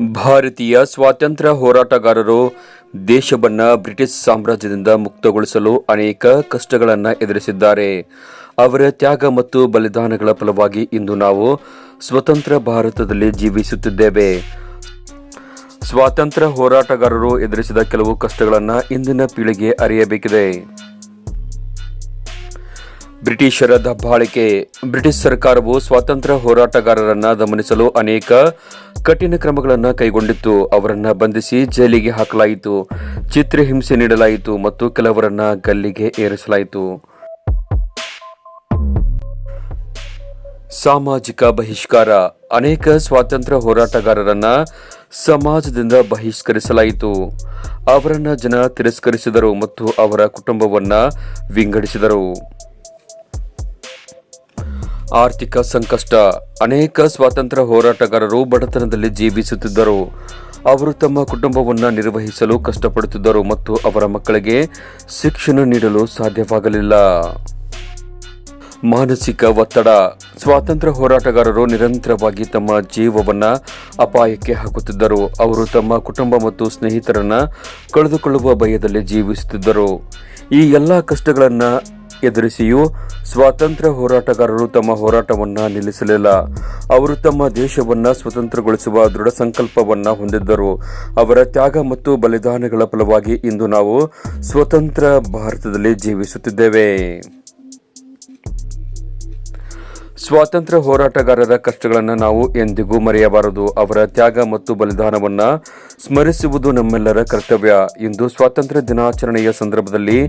ಭಾರತೀಯ ಸ್ವಾತಂತ್ರ್ಯ ಹೋರಾಟಗಾರರು ದೇಶವನ್ನು ಬ್ರಿಟಿಷ್ ಸಾಮ್ರಾಜ್ಯದಿಂದ ಮುಕ್ತಗೊಳಿಸಲು ಅನೇಕ ಕಷ್ಟಗಳನ್ನು ಎದುರಿಸಿದ್ದಾರೆ. ಅವರ ತ್ಯಾಗ ಮತ್ತು ಬಲಿದಾನಗಳ ಫಲವಾಗಿ ಇಂದು ನಾವು ಸ್ವತಂತ್ರ ಭಾರತದಲ್ಲಿ ಜೀವಿಸುತ್ತಿದ್ದೇವೆ. ಸ್ವಾತಂತ್ರ್ಯ ಹೋರಾಟಗಾರರು ಎದುರಿಸಿದ ಕೆಲವು ಕಷ್ಟಗಳನ್ನು ಇಂದಿನ ಪೀಳಿಗೆ ಅರಿಯಬೇಕಿದೆ. ಬ್ರಿಟಿಷರ ದಬ್ಬಾಳಿಕೆ. ಬ್ರಿಟಿಷ್ ಸರ್ಕಾರವು ಸ್ವಾತಂತ್ರ್ಯ ಹೋರಾಟಗಾರರನ್ನ ದಮನಿಸಲು ಅನೇಕ ಕಠಿಣ ಕ್ರಮಗಳನ್ನು ಕೈಗೊಂಡಿತ್ತು. ಅವರನ್ನ ಬಂಧಿಸಿ ಜೈಲಿಗೆ ಹಾಕಲಾಯಿತು. ಚಿತ್ರಹಿಂಸೆ ನೀಡಲಾಯಿತು ಮತ್ತು ಕೆಲವರನ್ನ ಗಲ್ಲಿಗೆ ಏರಿಸಲಾಯಿತು. ಸಾಮಾಜಿಕ ಬಹಿಷ್ಕಾರ. ಅನೇಕ ಸ್ವಾತಂತ್ರ್ಯ ಹೋರಾಟಗಾರರನ್ನ ಸಮಾಜದಿಂದ ಬಹಿಷ್ಕರಿಸಲಾಯಿತು. ಅವರನ್ನ ಜನ ತಿರಸ್ಕರಿಸಿದರು ಮತ್ತು ಅವರ ಕುಟುಂಬವನ್ನ ವಿಂಗಡಿಸಿದರು. ಆರ್ಥಿಕ ಸಂಕಷ್ಟ. ಅನೇಕ ಸ್ವಾತಂತ್ರ್ಯ ಹೋರಾಟಗಾರರು ಬಡತನದಲ್ಲಿ ಜೀವಿಸುತ್ತಿದ್ದರು. ಅವರು ತಮ್ಮ ಕುಟುಂಬವನ್ನು ನಿರ್ವಹಿಸಲು ಕಷ್ಟಪಡುತ್ತಿದ್ದರು ಮತ್ತು ಅವರ ಮಕ್ಕಳಿಗೆ ಶಿಕ್ಷಣ ನೀಡಲು ಸಾಧ್ಯವಾಗಲಿಲ್ಲ. ಮಾನಸಿಕ ಒತ್ತಡ. ಸ್ವಾತಂತ್ರ್ಯ ಹೋರಾಟಗಾರರು ನಿರಂತರವಾಗಿ ತಮ್ಮ ಜೀವವನ್ನು ಅಪಾಯಕ್ಕೆ ಹಾಕುತ್ತಿದ್ದರು. ಅವರು ತಮ್ಮ ಕುಟುಂಬ ಮತ್ತು ಸ್ನೇಹಿತರನ್ನು ಕಳೆದುಕೊಳ್ಳುವ ಭಯದಲ್ಲಿ ಜೀವಿಸುತ್ತಿದ್ದರು. ಈ ಎಲ್ಲ ಕಷ್ಟಗಳನ್ನ ಎದುರಿಸಿಯೂ ಸ್ವಾತಂತ್ರ್ಯ ಹೋರಾಟಗಾರರು ತಮ್ಮ ಹೋರಾಟವನ್ನು ನಿಲ್ಲಿಸಲಿಲ್ಲ. ಅವರು ತಮ್ಮ ದೇಶವನ್ನು ಸ್ವತಂತ್ರಗೊಳಿಸುವ ದೃಢ ಸಂಕಲ್ಪವನ್ನ ಹೊಂದಿದ್ದರು. ಅವರ ತ್ಯಾಗ ಮತ್ತು ಬಲಿದಾನಗಳ ಫಲವಾಗಿ ಇಂದು ನಾವು ಸ್ವತಂತ್ರ ಭಾರತದಲ್ಲಿ ಜೀವಿಸುತ್ತಿದ್ದೇವೆ. ಸ್ವಾತಂತ್ರ್ಯ ಹೋರಾಟಗಾರರ ಕಷ್ಟಗಳನ್ನು ನಾವು ಎಂದಿಗೂ ಮರೆಯಬಾರದು. ಅವರ ತ್ಯಾಗ ಮತ್ತು ಬಲಿದಾನವನ್ನು ಸ್ಮರಿಸುವುದು ನಮ್ಮೆಲ್ಲರ ಕರ್ತವ್ಯ. ಇಂದು ಸ್ವಾತಂತ್ರ್ಯ ದಿನಾಚರಣೆಯ ಸಂದರ್ಭದಲ್ಲಿ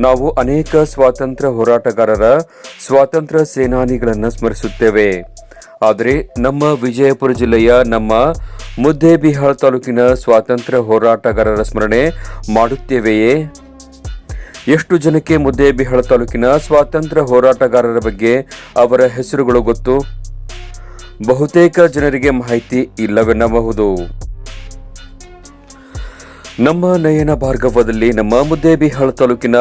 ನಾವು ಅನೇಕ ಸ್ವಾತಂತ್ರ್ಯ ಹೋರಾಟಗಾರರ ಸ್ವಾತಂತ್ರ್ಯ ಸೇನಾನಿಗಳನ್ನು ಸ್ಮರಿಸುತ್ತೇವೆ. ಆದರೆ ನಮ್ಮ ವಿಜಯಪುರ ಜಿಲ್ಲೆಯ ನಮ್ಮ ಮುದ್ದೇಬಿಹಾಳ್ ತಾಲೂಕಿನ ಸ್ವಾತಂತ್ರ್ಯ ಹೋರಾಟಗಾರರ ಸ್ಮರಣೆ ಮಾಡುತ್ತೇವೆಯೇ? ಎಷ್ಟು ಜನಕ್ಕೆ ಮುದ್ದೇಬಿಹಾಳ ತಾಲೂಕಿನ ಸ್ವಾತಂತ್ರ್ಯ ಹೋರಾಟಗಾರರ ಬಗ್ಗೆ ಅವರ ಹೆಸರುಗಳು ಗೊತ್ತು? ಬಹುತೇಕ ಜನರಿಗೆ ಮಾಹಿತಿ ಇಲ್ಲವೆನ್ನಬಹುದು. ನಮ್ಮ ನಯನ ಭಾರ್ಗವದಲ್ಲಿ ನಮ್ಮ ಮುದ್ದೇಬಿಹಾಳ ತಾಲೂಕಿನ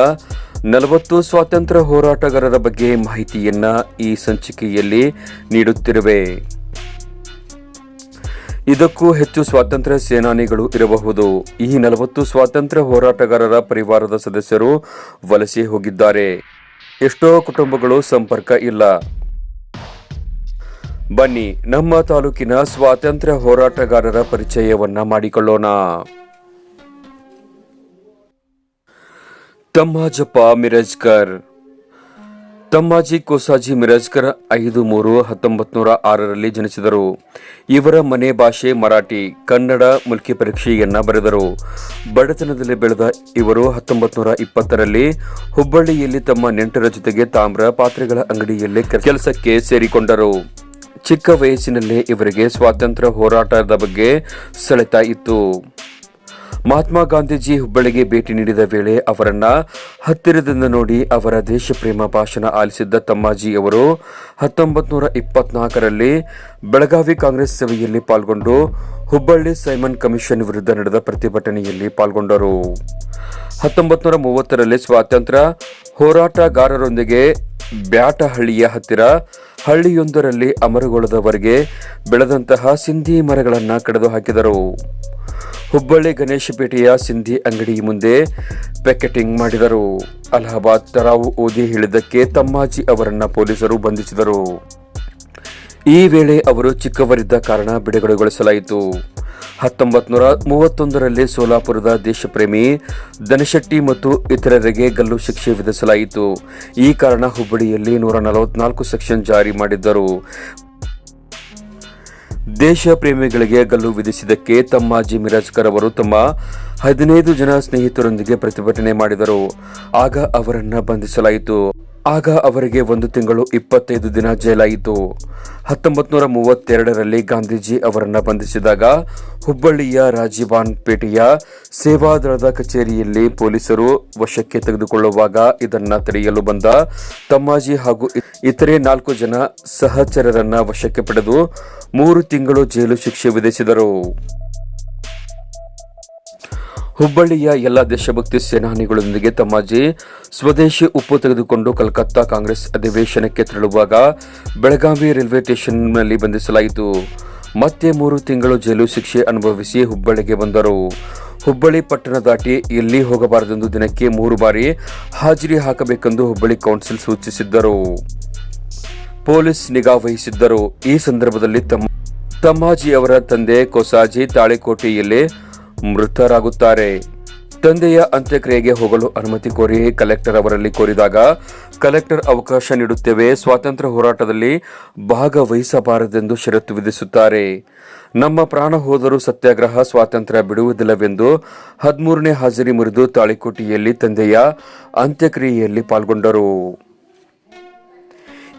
ನಲವತ್ತು ಸ್ವಾತಂತ್ರ್ಯ ಹೋರಾಟಗಾರರ ಬಗ್ಗೆ ಮಾಹಿತಿಯನ್ನ ಈ ಸಂಚಿಕೆಯಲ್ಲಿ ನೀಡುತ್ತಿರುವೆ. ಇದಕ್ಕೂ ಹೆಚ್ಚು ಸ್ವಾತಂತ್ರ್ಯ ಸೇನಾನಿಗಳು ಇರಬಹುದು. ಈ ನಲವತ್ತು ಸ್ವಾತಂತ್ರ್ಯ ಹೋರಾಟಗಾರರ ಪರಿವಾರದ ಸದಸ್ಯರು ವಲಸೆ ಹೋಗಿದ್ದಾರೆ. ಎಷ್ಟೋ ಕುಟುಂಬಗಳು ಸಂಪರ್ಕ ಇಲ್ಲ. ಬನ್ನಿ, ನಮ್ಮ ತಾಲೂಕಿನ ಸ್ವಾತಂತ್ರ್ಯ ಹೋರಾಟಗಾರರ ಪರಿಚಯವನ್ನ ಮಾಡಿಕೊಳ್ಳೋಣ. ತಮ್ಮಾಜಪ್ಪ ಮಿರಜ್ಕರ್. ತಮ್ಮಾಜಿ ಕೋಸಾಜಿ ಮಿರಾಜ್ಕರ್ ಐದು ಮೂರು ಹತ್ತೊಂಬತ್ತು ನೂರ ಆರರಲ್ಲಿ ಜನಿಸಿದರು. ಇವರ ಮನೆ ಭಾಷೆ ಮರಾಠಿ, ಕನ್ನಡ ಮುಲ್ಕಿ ಪರೀಕ್ಷೆಯನ್ನ ಬರೆದರು. ಬಡತನದಲ್ಲಿ ಬೆಳೆದ ಇವರು ಹತ್ತೊಂಬತ್ತು ನೂರ ಇಪ್ಪತ್ತರಲ್ಲಿ ಹುಬ್ಬಳ್ಳಿಯಲ್ಲಿ ತಮ್ಮ ನೆಂಟರ ಜೊತೆಗೆ ತಾಮ್ರ ಪಾತ್ರೆಗಳ ಅಂಗಡಿಯಲ್ಲಿ ಕೆಲಸಕ್ಕೆ ಸೇರಿಕೊಂಡರು. ಚಿಕ್ಕ ವಯಸ್ಸಿನಲ್ಲೇ ಇವರಿಗೆ ಸ್ವಾತಂತ್ರ್ಯ ಹೋರಾಟದ ಬಗ್ಗೆ ಸೆಳೆತ ಇತ್ತು. ಮಹಾತ್ಮ ಗಾಂಧೀಜಿ ಹುಬ್ಬಳ್ಳಿಗೆ ಭೇಟಿ ನೀಡಿದ ವೇಳೆ ಅವರನ್ನ ಹತ್ತಿರದಿಂದ ನೋಡಿ ಅವರ ದೇಶ ಪ್ರೇಮ ಭಾಷಣ ಆಲಿಸಿದ್ದ ತಮ್ಮಾಜಿ ಅವರು ಹತ್ತೊಂಬತ್ತು ನೂರ ಇಪ್ಪತ್ನಾಲ್ಕರಲ್ಲಿ ಬೆಳಗಾವಿ ಕಾಂಗ್ರೆಸ್ ಸಭೆಯಲ್ಲಿ ಪಾಲ್ಗೊಂಡು ಹುಬ್ಬಳ್ಳಿ ಸೈಮನ್ ಕಮಿಷನ್ ವಿರುದ್ಧ ನಡೆದ ಪ್ರತಿಭಟನೆಯಲ್ಲಿ ಪಾಲ್ಗೊಂಡರು. ಹತ್ತೊಂಬತ್ತು ನೂರ ಮೂವತ್ತರಲ್ಲಿ ಸ್ವಾತಂತ್ರ್ಯ ಹೋರಾಟಗಾರರೊಂದಿಗೆ ಬ್ಯಾಟಹಳ್ಳಿಯ ಹತ್ತಿರ ಹಳ್ಳಿಯೊಂದರಲ್ಲಿ ಅಮರಗೊಳ್ಳದವರೆಗೆ ಬೆಳೆದಂತಹ ಸಿಂಧಿ ಮರಗಳನ್ನು ಕಡಿದು ಹಾಕಿದರು ಹುಬ್ಬಳ್ಳಿ ಗಣೇಶಪೇಟೆಯ ಸಿಂಧಿ ಅಂಗಡಿ ಮುಂದೆ ಪ್ಯಾಕೆಟಿಂಗ್ ಮಾಡಿದರು. ಅಲಹಾಬಾದ್ ತರಾವು ಓದಿ ಹೇಳಿದ್ದಕ್ಕೆ ತಮ್ಮಾಜಿ ಅವರನ್ನು ಪೊಲೀಸರು ಬಂಧಿಸಿದರು. ಈ ವೇಳೆ ಅವರು ಚಿಕ್ಕವರಿದ್ದ ಕಾರಣ ಬಿಡುಗಡೆಗೊಳಿಸಲಾಯಿತು. ಹತ್ತೊಂಬತ್ತು ನೂರ ಮೂವತ್ತೊಂದರಲ್ಲಿ ಸೋಲಾಪುರದ ದೇಶಪ್ರೇಮಿ ದನಶೆಟ್ಟಿ ಮತ್ತು ಇತರರಿಗೆ ಗಲ್ಲು ಶಿಕ್ಷೆ ವಿಧಿಸಲಾಯಿತು. ಈ ಕಾರಣ ಹುಬ್ಬಳ್ಳಿಯಲ್ಲಿ ನೂರ ನಲವತ್ನಾಲ್ಕು ಸೆಕ್ಷನ್ ಜಾರಿ ಮಾಡಿದ್ದರು. ದೇಶ ಪ್ರೇಮಿಗಳಿಗೆ ಗಲ್ಲು ವಿಧಿಸಿದ್ದಕ್ಕೆ ತಮ್ಮಾಜಿ ಮಿರಾಜ್ಕರ್ ಅವರು ತಮ್ಮ ಹದಿನೈದು ಜನ ಸ್ನೇಹಿತರೊಂದಿಗೆ ಪ್ರತಿಭಟನೆ ಮಾಡಿದರು. ಆಗ ಅವರನ್ನು ಬಂಧಿಸಲಾಯಿತು. ಆಗ ಅವರಿಗೆ ಒಂದು ತಿಂಗಳು ಇಪ್ಪತ್ತೈದು ದಿನ ಜೈಲಾಯಿತು. ಹತ್ತೊಂಬತ್ತು ನೂರ ಮೂವತ್ತೆರಡರಲ್ಲಿ ಗಾಂಧೀಜಿ ಅವರನ್ನು ಬಂಧಿಸಿದಾಗ ಹುಬ್ಬಳ್ಳಿಯ ರಾಜೀವಾನ್ ಪೇಟೆಯ ಸೇವಾದಳದ ಕಚೇರಿಯಲ್ಲಿ ಪೊಲೀಸರು ವಶಕ್ಕೆ ತೆಗೆದುಕೊಳ್ಳುವಾಗ ಇದನ್ನು ತಡೆಯಲು ಬಂದ ತಮ್ಮಾಜಿ ಹಾಗೂ ಇತರೆ ನಾಲ್ಕು ಜನ ಸಹಚರರನ್ನ ವಶಕ್ಕೆ ಪಡೆದು ಮೂರು ತಿಂಗಳು ಜೈಲು ಶಿಕ್ಷೆ ವಿಧಿಸಿದರು. ಹುಬ್ಬಳ್ಳಿಯ ಎಲ್ಲ ದೇಶಭಕ್ತಿ ಸೇನಾನಿಗಳೊಂದಿಗೆ ತಮ್ಮಾಜಿ ಸ್ವದೇಶಿ ಉಪ್ಪು ತೆಗೆದುಕೊಂಡು ಕಲ್ಕತ್ತಾ ಕಾಂಗ್ರೆಸ್ ಅಧಿವೇಶನಕ್ಕೆ ತೆರಳುವಾಗ ಬೆಳಗಾವಿ ರೈಲ್ವೆ ಸ್ಟೇಷನ್ನಲ್ಲಿ ಬಂಧಿಸಲಾಯಿತು. ಮತ್ತೆ ಮೂರು ತಿಂಗಳು ಜೈಲು ಶಿಕ್ಷೆ ಅನುಭವಿಸಿ ಹುಬ್ಬಳ್ಳಿಗೆ ಬಂದರು. ಹುಬ್ಬಳ್ಳಿ ಪಟ್ಟಣ ದಾಟಿ ಎಲ್ಲಿ ಹೋಗಬಾರದೆಂದು ದಿನಕ್ಕೆ ಮೂರು ಬಾರಿ ಹಾಜರಿ ಹಾಕಬೇಕೆಂದು ಹುಬ್ಬಳ್ಳಿ ಕೌನ್ಸಿಲ್ ಸೂಚಿಸಿದ್ದರು. ಪೊಲೀಸ್ ನಿಗಾ ವಹಿಸಿದ್ದರು. ಈ ಸಂದರ್ಭದಲ್ಲಿ ತಮ್ಮ ತಮ್ಮಾಜಿ ಅವರ ತಂದೆ ಕೊಸಾಜಿ ತಾಳಿಕೋಟೆಯಲ್ಲೇ ಮೃತರಾಗುತ್ತಾರೆ. ತಂದೆಯ ಅಂತ್ಯಕ್ರಿಯೆಗೆ ಹೋಗಲು ಅನುಮತಿ ಕೋರಿ ಕಲೆಕ್ಟರ್ ಅವರಲ್ಲಿ ಕೋರಿದಾಗ, ಕಲೆಕ್ಟರ್ ಅವಕಾಶ ನೀಡುತ್ತೇವೆ, ಸ್ವಾತಂತ್ರ್ಯ ಹೋರಾಟದಲ್ಲಿ ಭಾಗವಹಿಸಬಾರದೆಂದು ಷರತ್ತು ವಿಧಿಸುತ್ತಾರೆ. ನಮ್ಮ ಪ್ರಾಣ ಹೋದರೂ ಸತ್ಯಾಗ್ರಹ, ಸ್ವಾತಂತ್ರ್ಯ ಬಿಡುವುದಿಲ್ಲವೆಂದು ಹದಿಮೂರನೇ ಹಾಜರಿ ಮುರಿದು ತಾಳಿಕೋಟಿಯಲ್ಲಿ ತಂದೆಯ ಅಂತ್ಯಕ್ರಿಯೆಯಲ್ಲಿ ಪಾಲ್ಗೊಂಡರು.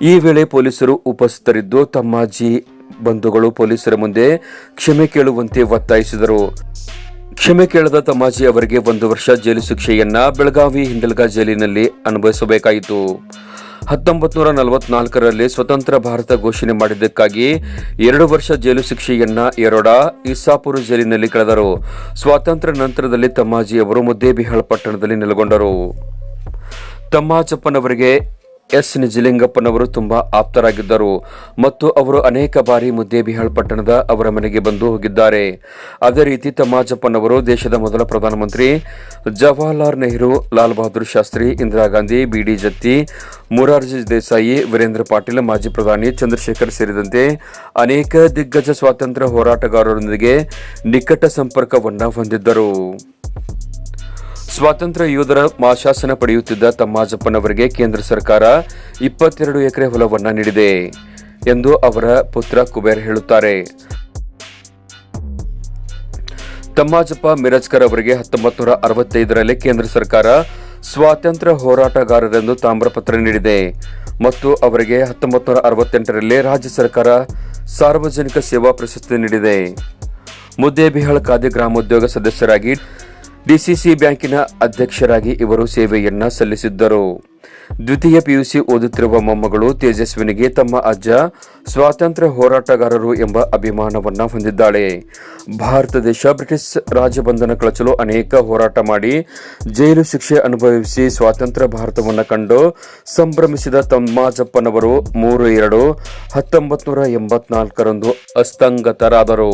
ಈ ವೇಳೆ ಪೊಲೀಸರು ಉಪಸ್ಥಿತರಿದ್ದು ತಮ್ಮಾಜಿ ಬಂಧುಗಳು ಪೊಲೀಸರ ಮುಂದೆ ಕ್ಷಮೆ ಕೇಳುವಂತೆ ಒತ್ತಾಯಿಸಿದರು. ಕ್ಷಮೆ ಕೇಳದ ತಮಾಜಿ ಅವರಿಗೆ ಒಂದು ವರ್ಷ ಜೈಲು ಶಿಕ್ಷೆಯನ್ನ ಬೆಳಗಾವಿ ಹಿಂಡಲ್ಗಾ ಜೈಲಿನಲ್ಲಿ ಅನುಭವಿಸಬೇಕಾಯಿತು. ಹತ್ತೊಂಬತ್ತು ನೂರ ನಲವತ್ನಾಲ್ಕರಲ್ಲಿ ಸ್ವತಂತ್ರ ಭಾರತ ಘೋಷಣೆ ಮಾಡಿದ್ದಕ್ಕಾಗಿ ಎರಡು ವರ್ಷ ಜೈಲು ಶಿಕ್ಷೆಯನ್ನ ಯರೋಡ ಇಸ್ಸಾಪುರ ಜೈಲಿನಲ್ಲಿ ಕಳೆದರು. ಸ್ವಾತಂತ್ರ್ಯ ನಂತರದಲ್ಲಿ ತಮ್ಮಾಜಿ ಅವರು ಮುದ್ದೇಬಿಹಾಳ್ ಪಟ್ಟಣದಲ್ಲಿ ನೆಲೆಗೊಂಡರು. ತಮ್ಮಾಚಪ್ಪನವರಿಗೆ ಎಸ್ ನಿಜಲಿಂಗಪ್ಪನವರು ತುಂಬಾ ಆಪ್ತರಾಗಿದ್ದರು ಮತ್ತು ಅವರು ಅನೇಕ ಬಾರಿ ಮುದ್ದೇಬಿಹಾಳ್ ಪಟ್ಟಣದ ಅವರ ಮನೆಗೆ ಬಂದು ಹೋಗಿದ್ದಾರೆ. ಅದೇ ರೀತಿ ತಮ್ಮಾಜಪ್ಪನವರು ದೇಶದ ಮೊದಲ ಪ್ರಧಾನಮಂತ್ರಿ ಜವಾಹರ್ಲಾಲ್ ನೆಹರು, ಲಾಲ್ ಬಹದ್ದೂರ್ ಶಾಸ್ತ್ರಿ, ಇಂದಿರಾ ಗಾಂಧಿ, ಬಿಡಿ ಜತ್ತಿ, ಮುರಾರ್ಜಿ ದೇಸಾಯಿ, ವೀರೇಂದ್ರ ಪಾಟೀಲ್, ಮಾಜಿ ಪ್ರಧಾನಿ ಚಂದ್ರಶೇಖರ್ ಸೇರಿದಂತೆ ಅನೇಕ ದಿಗ್ಗಜ ಸ್ವಾತಂತ್ರ್ಯ ಹೋರಾಟಗಾರರೊಂದಿಗೆ ನಿಕಟ ಸಂಪರ್ಕವನ್ನು ಹೊಂದಿದ್ದರು. ಸ್ವಾತಂತ್ರ್ಯ ಯೋಧರ ಮಾಶಾಸನ ಪಡೆಯುತ್ತಿದ್ದ ತಮ್ಮಾಜಪ್ಪನವರಿಗೆ ಕೇಂದ್ರ ಸರ್ಕಾರ ಇಪ್ಪತ್ತೆರಡು ಎಕರೆ ಹೊಲವನ್ನು ನೀಡಿದೆ ಎಂದು ಅವರ ಪುತ್ರ ಕುಬೇರ್ ಹೇಳುತ್ತಾರೆ. ತಮ್ಮಾಜಪ್ಪ ಮಿರಜ್ಕರ್ ಅವರಿಗೆ ಹತ್ತೊಂಬತ್ತು ಅರವತ್ತೈದರಲ್ಲಿ ಕೇಂದ್ರ ಸರ್ಕಾರ ಸ್ವಾತಂತ್ರ್ಯ ಹೋರಾಟಗಾರರೆಂದು ತಾಮ್ರಪತ್ರ ನೀಡಿದೆ ಮತ್ತು ಅವರಿಗೆ ಹತ್ತೊಂಬತ್ತು ನೂರ ಅರವತ್ತೆಂಟರಲ್ಲಿ ರಾಜ್ಯ ಸರ್ಕಾರ ಸಾರ್ವಜನಿಕ ಸೇವಾ ಪ್ರಶಸ್ತಿ ನೀಡಿದೆ. ಮುದ್ದೇಬಿಹಾಳ್ ಖಾದಿ ಗ್ರಾಮೋದ್ಯೋಗ ಸದಸ್ಯರಾಗಿ ಡಿಸಿಸಿ ಬ್ಯಾಂಕಿನ ಅಧ್ಯಕ್ಷರಾಗಿ ಇವರು ಸೇವೆಯನ್ನ ಸಲ್ಲಿಸಿದ್ದರು. ದ್ವಿತೀಯ ಪಿಯುಸಿ ಓದುತ್ತಿರುವ ಮೊಮ್ಮಗಳು ತೇಜಸ್ವಿನಿಗೆ ತಮ್ಮ ಅಜ್ಜ ಸ್ವಾತಂತ್ರ್ಯ ಹೋರಾಟಗಾರರು ಎಂಬ ಅಭಿಮಾನವನ್ನ ಹೊಂದಿದ್ದಾಳೆ. ಭಾರತ ದೇಶ, ಬ್ರಿಟಿಷ್ ರಾಜಬಂಧನ ಕಳಚಲು ಅನೇಕ ಹೋರಾಟ ಮಾಡಿ ಜೈಲು ಶಿಕ್ಷೆ ಅನುಭವಿಸಿ ಸ್ವಾತಂತ್ರ್ಯ ಭಾರತವನ್ನು ಕಂಡು ಸಂಭ್ರಮಿಸಿದ ತಮ್ಮಾಜಪ್ಪನವರು ಮೂರು ಎರಡು ಹತ್ತೊಂಬತ್ತು ನೂರ ಎಂಬತ್ನಾಲ್ಕರಂದು ಅಸ್ತಂಗತರಾದರು.